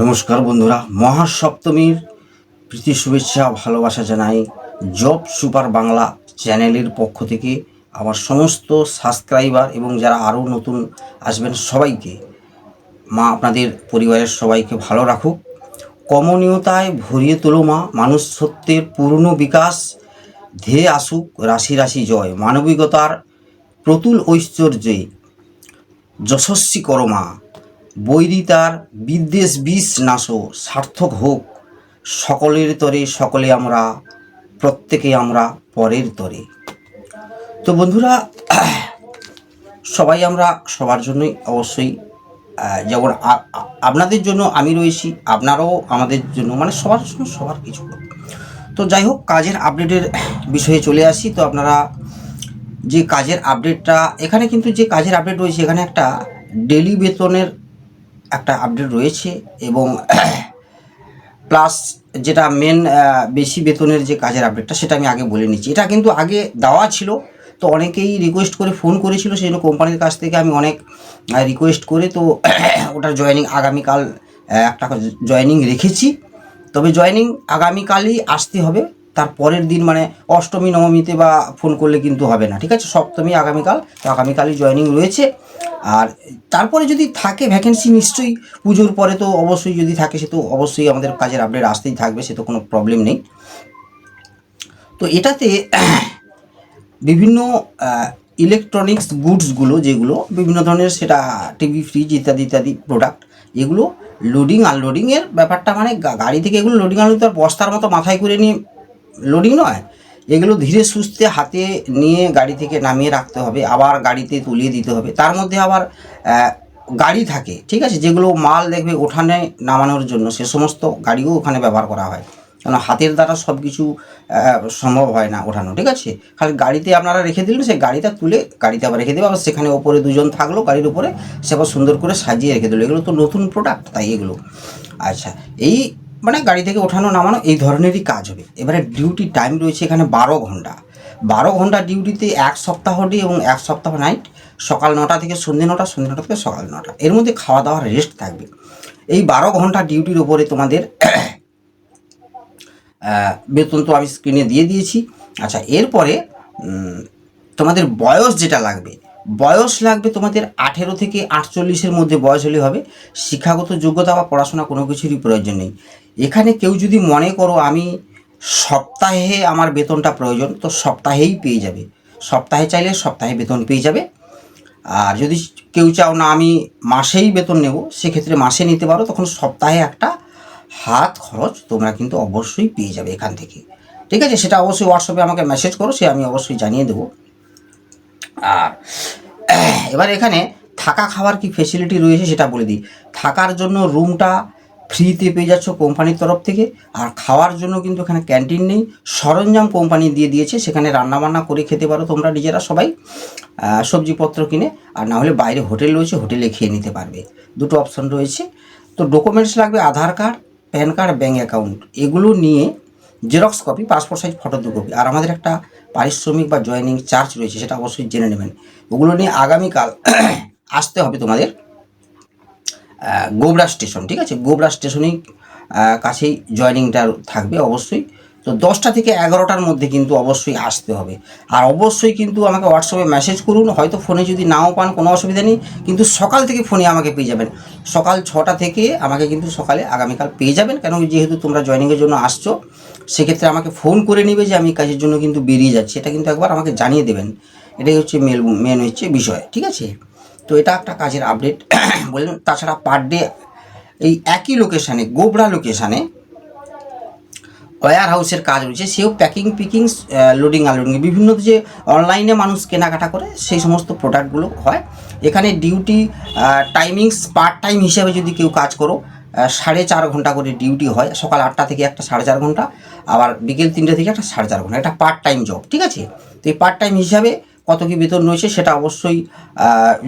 নমস্কার বন্ধুরা, মহাসপ্তমীর প্রীতি শুভেচ্ছা, ভালোবাসা জানাই জব সুপার বাংলা চ্যানেলের পক্ষ থেকে আমার সমস্ত সাবস্ক্রাইবার এবং যারা আরও নতুন আসবেন সবাইকে, মা আপনাদের পরিবারের সবাইকে ভালো রাখুক। কমনীয়তায় ভরিয়ে তোলো মা, মানুষ সত্যের পূর্ণ বিকাশ, ধেয়ে আসুক রাশি রাশি জয়। মানবিকতার প্রতুল ঐশ্বর্যে যশস্বী করমা বৈরিতার বিদ্বেষ বিষ নাশো, সার্থক হোক। সকলের তরে সকলে আমরা, প্রত্যেকে আমরা পরের তরে। তো বন্ধুরা, সবাই আমরা সবার জন্যই অবশ্যই যেমন আপনাদের জন্য আমি রয়েছি, আপনারাও আমাদের জন্য মানে সবার জন্য সবার কিছু। তো যাই হোক, কাজের আপডেটের বিষয়ে চলে আসি। তো আপনারা যে কাজের আপডেটটা, এখানে কিন্তু যে কাজের আপডেট রয়েছে, এখানে একটা ডেলি বেতনের একটা আপডেট রয়েছে এবং প্লাস যেটা মেন বেশি বেতনের যে কাজের আপডেটটা সেটা আমি আগে বলে নিচ্ছি। এটা কিন্তু আগে দেওয়া ছিল, তো অনেকেই রিকোয়েস্ট করে ফোন করেছিল, সেই জন্য কোম্পানির কাছ থেকে আমি অনেক রিকোয়েস্ট করে তো ওটার জয়েনিং আগামীকাল একটা জয়েনিং রেখেছি। তবে জয়েনিং আগামীকালই আসতে হবে। তার পরের দিন মানে অষ্টমী, নবমীতে বা ফোন করলে কিন্তু হবে না, ঠিক আছে? সপ্তমী, আগামীকাল, তো আগামীকালই জয়েনিং রয়েছে। আর তারপরে যদি থাকে ভ্যাকেন্সি নিশ্চয়ই, পুজোর পরে তো অবশ্যই যদি থাকে, সে তো অবশ্যই আমাদের কাজের আপডেট আসতেই থাকবে, সে তো কোনো প্রবলেম নেই। তো এটাতে বিভিন্ন ইলেকট্রনিক্স গুডসগুলো যেগুলো, বিভিন্ন ধরনের সেটা টিভি ফ্রিজ ইত্যাদি ইত্যাদি প্রোডাক্ট এগুলো লোডিং আনলোডিংয়ের ব্যাপারটা মানে গাড়ি থেকে এগুলো লোডিং আনলোডিং তার বস্তার মতো মাথায় করে নিয়ে লোডিং নয়, এগুলো ধীরে সুস্থে হাতে নিয়ে গাড়ি থেকে নামিয়ে রাখতে হবে, আবার গাড়িতে তুলিয়ে দিতে হবে। তার মধ্যে আবার গাড়ি থাকে, ঠিক আছে? যেগুলো মাল দেখবে ওঠানে নামানোর জন্য, সে সমস্ত গাড়িও ওখানে ব্যবহার করা হয়। কেন হাতের দ্বারা সব কিছু সম্ভব হয় না ওঠানো, ঠিক আছে? খালি গাড়িতে আপনারা রেখে দিলেন সেই গাড়িটা তুলে গাড়িতে আবার রেখে দেবে, আবার সেখানে ওপরে দুজন থাকল গাড়ির উপরে, সে আবার সুন্দর করে সাজিয়ে রেখে দিল। এগুলো তো নতুন প্রোডাক্ট তাই এগুলো। আচ্ছা এই মানে গাড়ি থেকে ওঠানো নামানো এই ধরনেরই কাজ হবে। এবারে ডিউটি টাইম রয়েছে এখানে বারো ঘণ্টা। বারো ঘণ্টা ডিউটিতে এক সপ্তাহ ডে এবং এক সপ্তাহ নাইট সকাল নটা থেকে সন্ধ্যে নটা সন্ধ্যে নটা থেকে সকাল নটা। এর মধ্যে খাওয়া দাওয়ার রেস্ট থাকবে। এই বারো ঘণ্টা ডিউটির ওপরে তোমাদের বেতন তো আমি স্ক্রিনে দিয়ে দিয়েছি। আচ্ছা এরপরে তোমাদের বয়স যেটা লাগবে, বয়স লাগবে তোমাদের আঠেরো থেকে আটচল্লিশের মধ্যে বয়স হলে হবে। শিক্ষাগত যোগ্যতা বা পড়াশোনা কোনো কিছুরই প্রয়োজন নেই। এখানে কেউ যদি মনে করো আমি সপ্তাহে আমার বেতনটা প্রয়োজন, তো সপ্তাহেই পেয়ে যাবে। সপ্তাহে চাইলে সপ্তাহে বেতন পেয়ে যাবে। আর যদি কেউ চাও না আমি মাসেই বেতন নেব, সেক্ষেত্রে মাসে নিতে পারো, তখন সপ্তাহে একটা হাত খরচ তোমরা কিন্তু অবশ্যই পেয়ে যাবে এখান থেকে। ঠিক আছে? সেটা অবশ্যই হোয়াটসঅ্যাপে আমাকে মেসেজ করো, সে আমি অবশ্যই জানিয়ে দেবো। আর এবার এখানে থাকা খাওয়ার কি ফেসিলিটি রয়েছে সেটা বলে দিই। থাকার জন্য রুমটা ফ্রিতে পেয়ে যাচ্ছ কোম্পানির তরফ থেকে। আর খাওয়ার জন্য কিন্তু এখানে ক্যান্টিন নেই। সরঞ্জাম কোম্পানি দিয়ে দিয়েছে। সেখানে রান্নাবান্না করে খেতে পারো তোমরা নিজেরা সবাই সবজিপত্র কিনে। আর না হলে বাইরে হোটেল রয়েছে, হোটেলে খেয়ে নিতে পারবে। দুটো অপশন রয়েছে। তো ডকুমেন্টস লাগবে, Aadhaar card, PAN card bank account এগুলো নিয়ে xerox copy passport size photo দু কপি আর আমাদের একটা পারিশ্রমিক বা জয়েনিং চার্জ রয়েছে, সেটা অবশ্যই জেনে নেবেন। ওগুলো নিয়ে আগামীকাল আসতে হবে তোমাদের। গোবরা স্টেশন, ঠিক আছে? গোবরা স্টেশনেই কাছেই জয়েনিংটা থাকবে অবশ্যই। তো দশটা থেকে এগারোটার মধ্যে কিন্তু অবশ্যই আসতে হবে। আর অবশ্যই কিন্তু আমাকে হোয়াটসঅ্যাপে মেসেজ করুন, হয়তো ফোনে যদি নাও পান, কোনো অসুবিধা নেই। কিন্তু সকাল থেকে ফোনে আমাকে পেয়ে যাবেন। সকাল ছটা থেকে আমাকে কিন্তু সকালে আগামীকাল পেয়ে যাবেন। কেন যেহেতু তোমরা জয়েনিংয়ের জন্য আসছো, সেক্ষেত্রে আমাকে ফোন করে নেবে যে আমি কাজের জন্য কিন্তু বেরিয়ে যাচ্ছি। এটা কিন্তু একবার আমাকে জানিয়ে দেবেন। এটাই হচ্ছে মেল মেন হচ্ছে বিষয়, ঠিক আছে? তো এটা একটা কাজের আপডেট বললেন তাছাড়া পার ডে এই একই লোকেশানে গোবরা লোকেশানে ওয়্যার হাউসের কাজ রয়েছে। সেও প্যাকিং পিকিং লোডিং আনলোডিং বিভিন্ন যে অনলাইনে মানুষ কেনাকাটা করে, সেই সমস্ত প্রোডাক্টগুলো হয়। এখানে ডিউটি টাইমিংস পার্ট টাইম হিসাবে যদি কেউ কাজ করো সাড়ে চার ঘণ্টা করে ডিউটি হয়। সকাল আটটা থেকে একটা সাড়ে চার ঘণ্টা, আবার বিকেল তিনটে থেকে একটা সাড়ে চার ঘণ্টা। এটা পার্ট টাইম জব ঠিক আছে? তো এই পার্ট টাইম হিসাবে কত কি বেতন রয়েছে সেটা অবশ্যই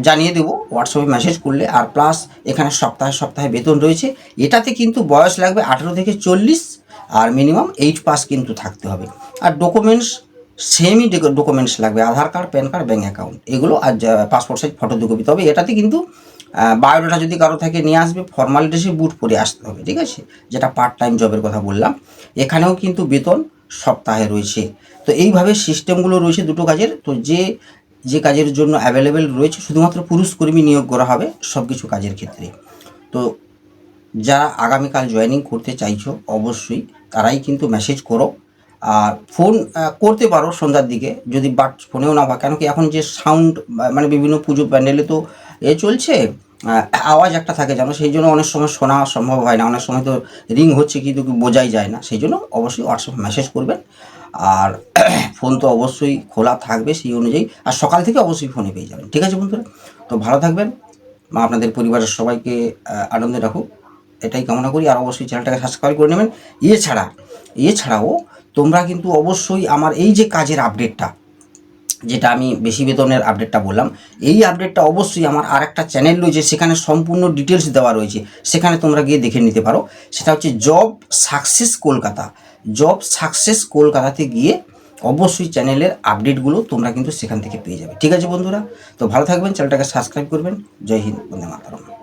জানিয়ে দেবো। হোয়াটসঅ্যাপে মেসেজ করলে। আর প্লাস এখানে সপ্তাহে সপ্তাহে বেতন রয়েছে। এটাতে কিন্তু বয়স লাগবে আঠেরো থেকে চল্লিশ, আর মিনিমাম এইট পাস কিন্তু থাকতে হবে। আর ডকুমেন্টস সেমই ডকুমেন্টস লাগবে। Aadhaar card PAN card bank account এগুলো আর পাসপোর্ট সাইজ ফটো দু তবে এটাতে কিন্তু বায়োডাটা যদি কারও থাকে নিয়ে আসবে ফর্মাল ড্রেসে বুট পরে আসতে হবে। ঠিক আছে? যেটা পার্ট টাইম জবের কথা বললাম। এখানেও কিন্তু বেতন সপ্তাহে রয়েছে। তো এইভাবে সিস্টেমগুলো রয়েছে দুটো কাজের। তো যে যে কাজের জন্য অ্যাভেলেবেল রয়েছে, শুধুমাত্র পুরুষ কর্মী নিয়োগ করা হবে সব কিছু কাজের ক্ষেত্রে। তো যারা আগামীকাল জয়েনিং করতে চাইছো, অবশ্যই তারাই কিন্তু মেসেজ করো। আর ফোন করতে পারো সন্ধ্যার দিকে। যদি বাট ফোনেও না পাও কেন কি এখন যে সাউন্ড মানে বিভিন্ন পুজো প্যান্ডেলে তো এ চলছে আওয়াজ একটা থাকে জানো, সেই জন্য অনেক সময় শোনা সম্ভব হয় না। অনেক সময় তো রিং হচ্ছে কিন্তু বোঝাই যায় না। সেই জন্য অবশ্যই হোয়াটসঅ্যাপ মেসেজ করবেন। আর ফোন তো অবশ্যই খোলা থাকবে সেই অনুযায়ী। আর সকাল থেকে অবশ্যই ফোনে পেয়ে যাবেন। ঠিক আছে বন্ধুরা? তো ভালো থাকবেন। মা, আপনাদের পরিবারের সবাইকে আনন্দে রাখুক এটাই কামনা করি। আর অবশ্যই চ্যানেলটাকে সাবস্ক্রাইব করে নেবেন। এছাড়া, এছাড়াও তোমরা কিন্তু অবশ্যই আমার এই যে কাজের আপডেটটা যেটা আমি বেশি বেতনের আপডেটটা বললাম। এই আপডেটটা অবশ্যই আমার আর একটা চ্যানেল রয়েছে, সেখানে সম্পূর্ণ ডিটেলস দেওয়া রয়েছে। সেখানে তোমরা গিয়ে দেখে নিতে পারো। সেটা হচ্ছে job success Kolkata job success কলকাতাতে গিয়ে অবশ্যই চ্যানেলের আপডেটগুলো তোমরা কিন্তু সেখান থেকে পেয়ে যাবে। ঠিক আছে বন্ধুরা? তো ভালো থাকবেন চ্যানেলটাকে সাবস্ক্রাইব করবেন। জয় হিন্দ, বন্দে মাতারম।